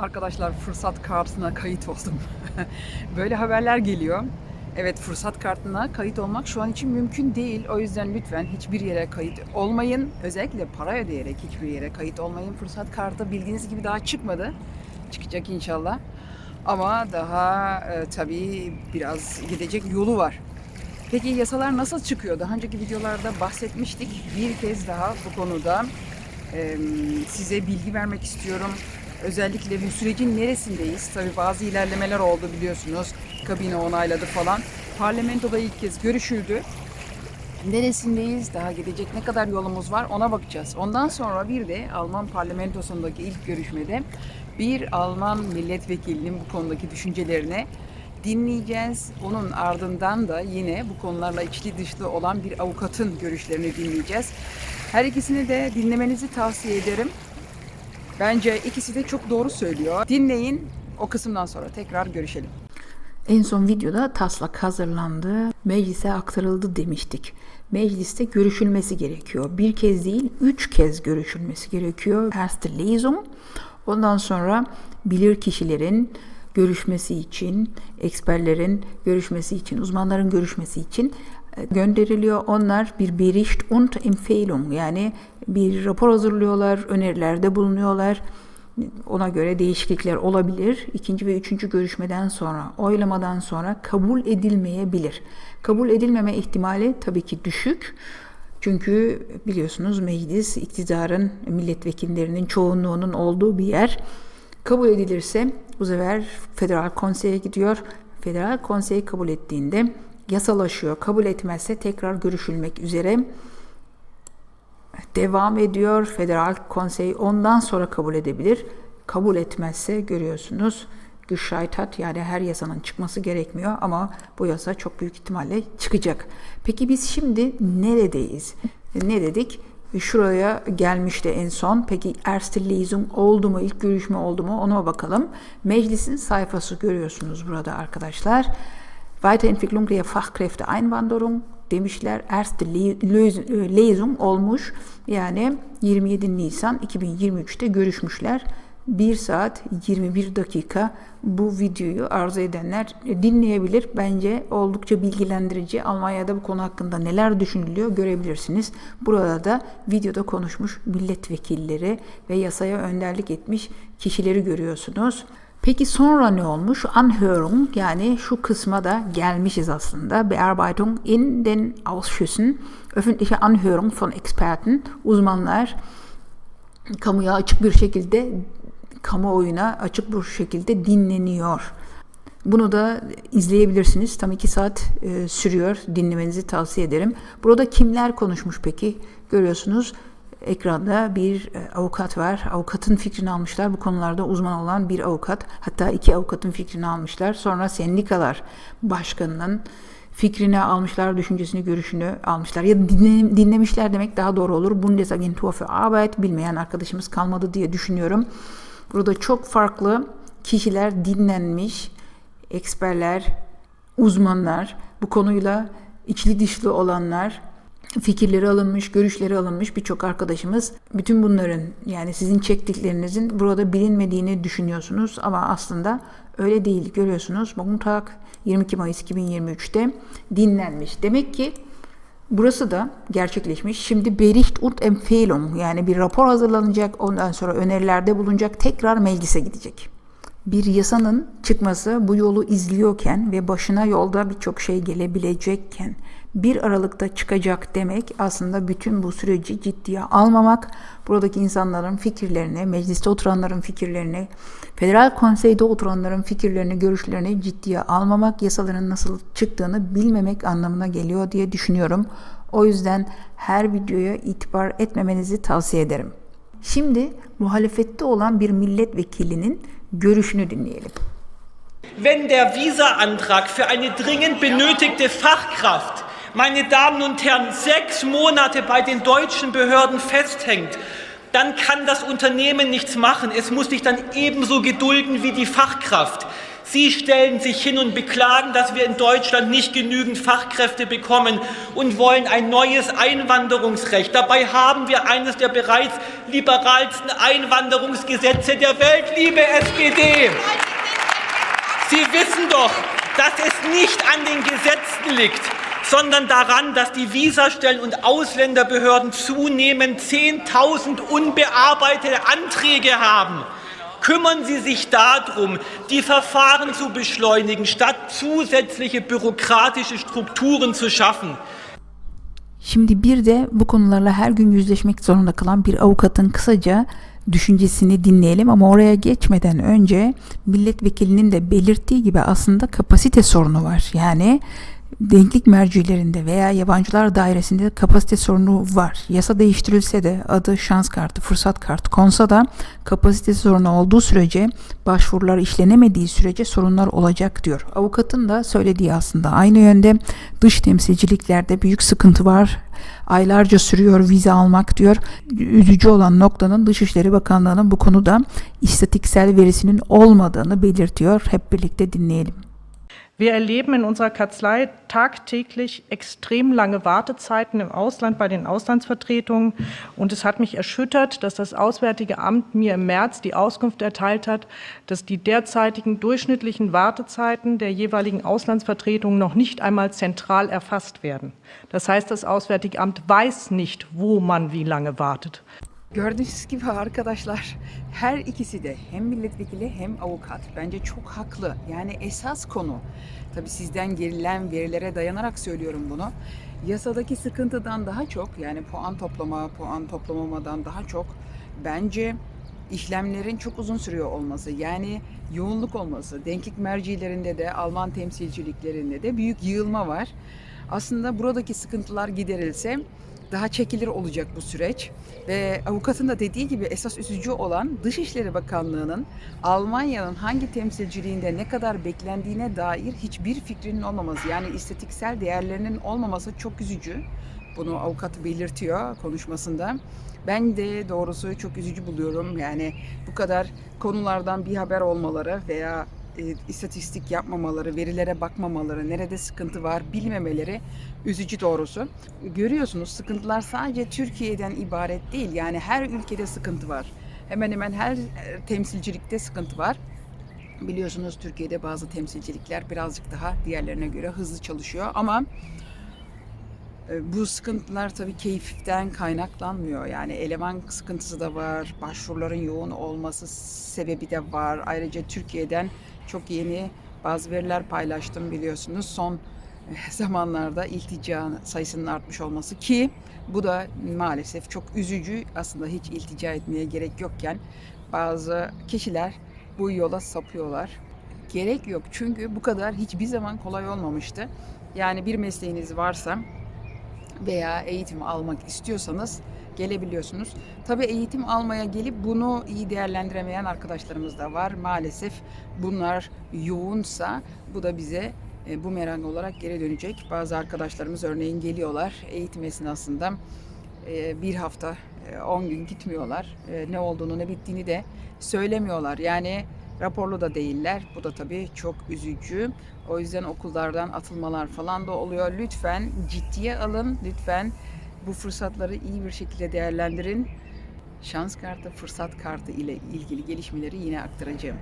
Arkadaşlar fırsat kartına kayıt oldum. Böyle haberler geliyor. Evet fırsat kartına kayıt olmak şu an için mümkün değil. O yüzden lütfen hiçbir yere kayıt olmayın. Özellikle para ödeyerek hiçbir yere kayıt olmayın. Fırsat kartı bildiğiniz gibi daha çıkmadı. Çıkacak inşallah. Ama daha e, tabii biraz gidecek yolu var. Peki yasalar nasıl çıkıyor? Daha önceki videolarda bahsetmiştik. Bir kez daha bu konuda e, size bilgi vermek istiyorum. Özellikle bu sürecin neresindeyiz? Tabii bazı ilerlemeler oldu biliyorsunuz. Kabine onayladı falan. Parlamentoda ilk kez görüşüldü. Neresindeyiz? Daha gidecek ne kadar yolumuz var ona bakacağız. Ondan sonra bir de Alman parlamentosundaki ilk görüşmede bir Alman milletvekilinin bu konudaki düşüncelerini dinleyeceğiz. Onun ardından da yine bu konularla içli dışlı olan bir avukatın görüşlerini dinleyeceğiz. Her ikisini de dinlemenizi tavsiye ederim. Bence ikisi de çok doğru söylüyor. Dinleyin. O kısımdan sonra tekrar görüşelim. En son videoda taslak hazırlandı, meclise aktarıldı demiştik. Mecliste görüşülmesi gerekiyor. Bir kez değil, üç kez görüşülmesi gerekiyor. Erste Lesung. Ondan sonra bilir kişilerin görüşmesi için, eksperlerin görüşmesi için, uzmanların görüşmesi için gönderiliyor. Onlar bir Bericht und Empfehlung yani bir rapor hazırlıyorlar, önerilerde bulunuyorlar. Ona göre değişiklikler olabilir. İkinci ve üçüncü görüşmeden sonra, oylamadan sonra kabul edilmeyebilir. Kabul edilmeme ihtimali tabii ki düşük. Çünkü biliyorsunuz meclis iktidarın milletvekillerinin çoğunluğunun olduğu bir yer. Kabul edilirse bu sefer federal konseye gidiyor. Federal konsey kabul ettiğinde yasalaşıyor. Kabul etmezse tekrar görüşülmek üzere devam ediyor. Federal konsey ondan sonra kabul edebilir. Kabul etmezse görüyorsunuz gescheitert yani her yasanın çıkması gerekmiyor ama bu yasa çok büyük ihtimalle çıkacak. Peki biz şimdi neredeyiz? Ne dedik? Şuraya gelmişti en son. Peki Lesung oldu mu? ilk görüşme oldu mu? Ona bakalım. Meclisin sayfası görüyorsunuz burada arkadaşlar. Weiterentwicklung der Fachkräfteeinwanderung demişler. Erste Lesung olmuş. Yani 27 Nisan 2023'te görüşmüşler. 1 saat 21 dakika bu videoyu arzu edenler dinleyebilir. Bence oldukça bilgilendirici. Almanya'da bu konu hakkında neler düşünülüyor görebilirsiniz. Burada da videoda konuşmuş milletvekilleri ve yasaya önderlik etmiş kişileri görüyorsunuz. Peki sonra ne olmuş? Anhörung yani şu kısma da gelmişiz aslında. Bearbeitung in den Ausschüssen, öffentliche Anhörung von Experten, uzmanlar kamuya açık bir şekilde kamuoyuna açık bir şekilde dinleniyor. Bunu da izleyebilirsiniz. Tam iki saat e, sürüyor. Dinlemenizi tavsiye ederim. Burada kimler konuşmuş peki? Görüyorsunuz ekranda bir e, avukat var. Avukatın fikrini almışlar. Bu konularda uzman olan bir avukat. Hatta iki avukatın fikrini almışlar. Sonra sendikalar başkanının fikrini almışlar, düşüncesini, görüşünü almışlar. Ya dinle, dinlemişler demek daha doğru olur. Bundesagentur für Arbeit bilmeyen arkadaşımız kalmadı diye düşünüyorum. Burada çok farklı kişiler dinlenmiş, eksperler, uzmanlar, bu konuyla içli dışlı olanlar, fikirleri alınmış, görüşleri alınmış birçok arkadaşımız bütün bunların yani sizin çektiklerinizin burada bilinmediğini düşünüyorsunuz ama aslında öyle değil. Görüyorsunuz Montag 22 Mayıs 2023'te dinlenmiş. Demek ki Burası da gerçekleşmiş. Şimdi Bericht und Empfehlung yani bir rapor hazırlanacak. Ondan sonra önerilerde bulunacak. Tekrar meclise gidecek. Bir yasanın çıkması bu yolu izliyorken ve başına yolda birçok şey gelebilecekken bir Aralık'ta çıkacak demek aslında bütün bu süreci ciddiye almamak, buradaki insanların fikirlerini, mecliste oturanların fikirlerini, federal konseyde oturanların fikirlerini, görüşlerini ciddiye almamak, yasaların nasıl çıktığını bilmemek anlamına geliyor diye düşünüyorum. O yüzden her videoya itibar etmemenizi tavsiye ederim. Şimdi muhalefette olan bir milletvekilinin görüşünü dinleyelim. Wenn der Visa-Antrag für eine dringend benötigte Fachkraft, meine Damen und Herren, sechs Monate bei den deutschen Behörden festhängt, dann kann das Unternehmen nichts machen. Es muss sich dann ebenso gedulden wie die Fachkraft. Sie stellen sich hin und beklagen, dass wir in Deutschland nicht genügend Fachkräfte bekommen und wollen ein neues Einwanderungsrecht. Dabei haben wir eines der bereits liberalsten Einwanderungsgesetze der Welt, liebe SPD. Sie wissen doch, dass es nicht an den Gesetzen liegt, sondern daran, dass die Visastellen und Ausländerbehörden zunehmend 10.000 unbearbeitete Anträge haben. Kümmern Sie sich darum, die Verfahren zu beschleunigen, statt zusätzliche bürokratische Strukturen zu schaffen. Şimdi bir de bu konularla her gün yüzleşmek zorunda kalan bir avukatın kısaca düşüncesini dinleyelim ama oraya geçmeden önce milletvekilinin de belirttiği gibi aslında kapasite sorunu var. Yani denklik mercilerinde veya yabancılar dairesinde de kapasite sorunu var. Yasa değiştirilse de adı şans kartı, fırsat kartı konsa da kapasite sorunu olduğu sürece başvurular işlenemediği sürece sorunlar olacak diyor. Avukatın da söylediği aslında aynı yönde dış temsilciliklerde büyük sıkıntı var. Aylarca sürüyor vize almak diyor. Üzücü olan noktanın Dışişleri Bakanlığı'nın bu konuda istatiksel verisinin olmadığını belirtiyor. Hep birlikte dinleyelim. Wir erleben in unserer Kanzlei tagtäglich extrem lange Wartezeiten im Ausland bei den Auslandsvertretungen. Und es hat mich erschüttert, dass das Auswärtige Amt mir im März die Auskunft erteilt hat, dass die derzeitigen durchschnittlichen Wartezeiten der jeweiligen Auslandsvertretungen noch nicht einmal zentral erfasst werden. Das heißt, das Auswärtige Amt weiß nicht, wo man wie lange wartet. Gördüğünüz gibi arkadaşlar her ikisi de hem milletvekili hem avukat bence çok haklı. Yani esas konu tabii sizden gerilen verilere dayanarak söylüyorum bunu. Yasadaki sıkıntıdan daha çok yani puan toplama, puan toplamamadan daha çok bence işlemlerin çok uzun sürüyor olması yani yoğunluk olması denklik mercilerinde de Alman temsilciliklerinde de büyük yığılma var. Aslında buradaki sıkıntılar giderilse daha çekilir olacak bu süreç. Ve avukatın da dediği gibi esas üzücü olan Dışişleri Bakanlığı'nın Almanya'nın hangi temsilciliğinde ne kadar beklendiğine dair hiçbir fikrinin olmaması. Yani istatiksel değerlerinin olmaması çok üzücü. Bunu avukat belirtiyor konuşmasında. Ben de doğrusu çok üzücü buluyorum. Yani bu kadar konulardan bir haber olmaları veya e, istatistik yapmamaları, verilere bakmamaları, nerede sıkıntı var bilmemeleri üzücü doğrusu. Görüyorsunuz sıkıntılar sadece Türkiye'den ibaret değil. Yani her ülkede sıkıntı var. Hemen hemen her e, temsilcilikte sıkıntı var. Biliyorsunuz Türkiye'de bazı temsilcilikler birazcık daha diğerlerine göre hızlı çalışıyor ama e, bu sıkıntılar tabii keyiften kaynaklanmıyor. Yani eleman sıkıntısı da var, başvuruların yoğun olması sebebi de var. Ayrıca Türkiye'den çok yeni bazı veriler paylaştım biliyorsunuz. Son eh, zamanlarda iltica sayısının artmış olması ki bu da maalesef çok üzücü. Aslında hiç iltica etmeye gerek yokken bazı kişiler bu yola sapıyorlar. Gerek yok çünkü bu kadar hiçbir zaman kolay olmamıştı. Yani bir mesleğiniz varsa veya eğitim almak istiyorsanız gelebiliyorsunuz. Tabii eğitim almaya gelip bunu iyi değerlendiremeyen arkadaşlarımız da var. Maalesef bunlar yoğunsa bu da bize e, bumerang olarak geri dönecek. Bazı arkadaşlarımız örneğin geliyorlar eğitim esnasında e, bir hafta 10 gün gitmiyorlar. E, Ne olduğunu ne bittiğini de söylemiyorlar. Yani raporlu da değiller. Bu da tabii çok üzücü. O yüzden okullardan atılmalar falan da oluyor. Lütfen ciddiye alın. Lütfen bu fırsatları iyi bir şekilde değerlendirin. Şans kartı, fırsat kartı ile ilgili gelişmeleri yine aktaracağım.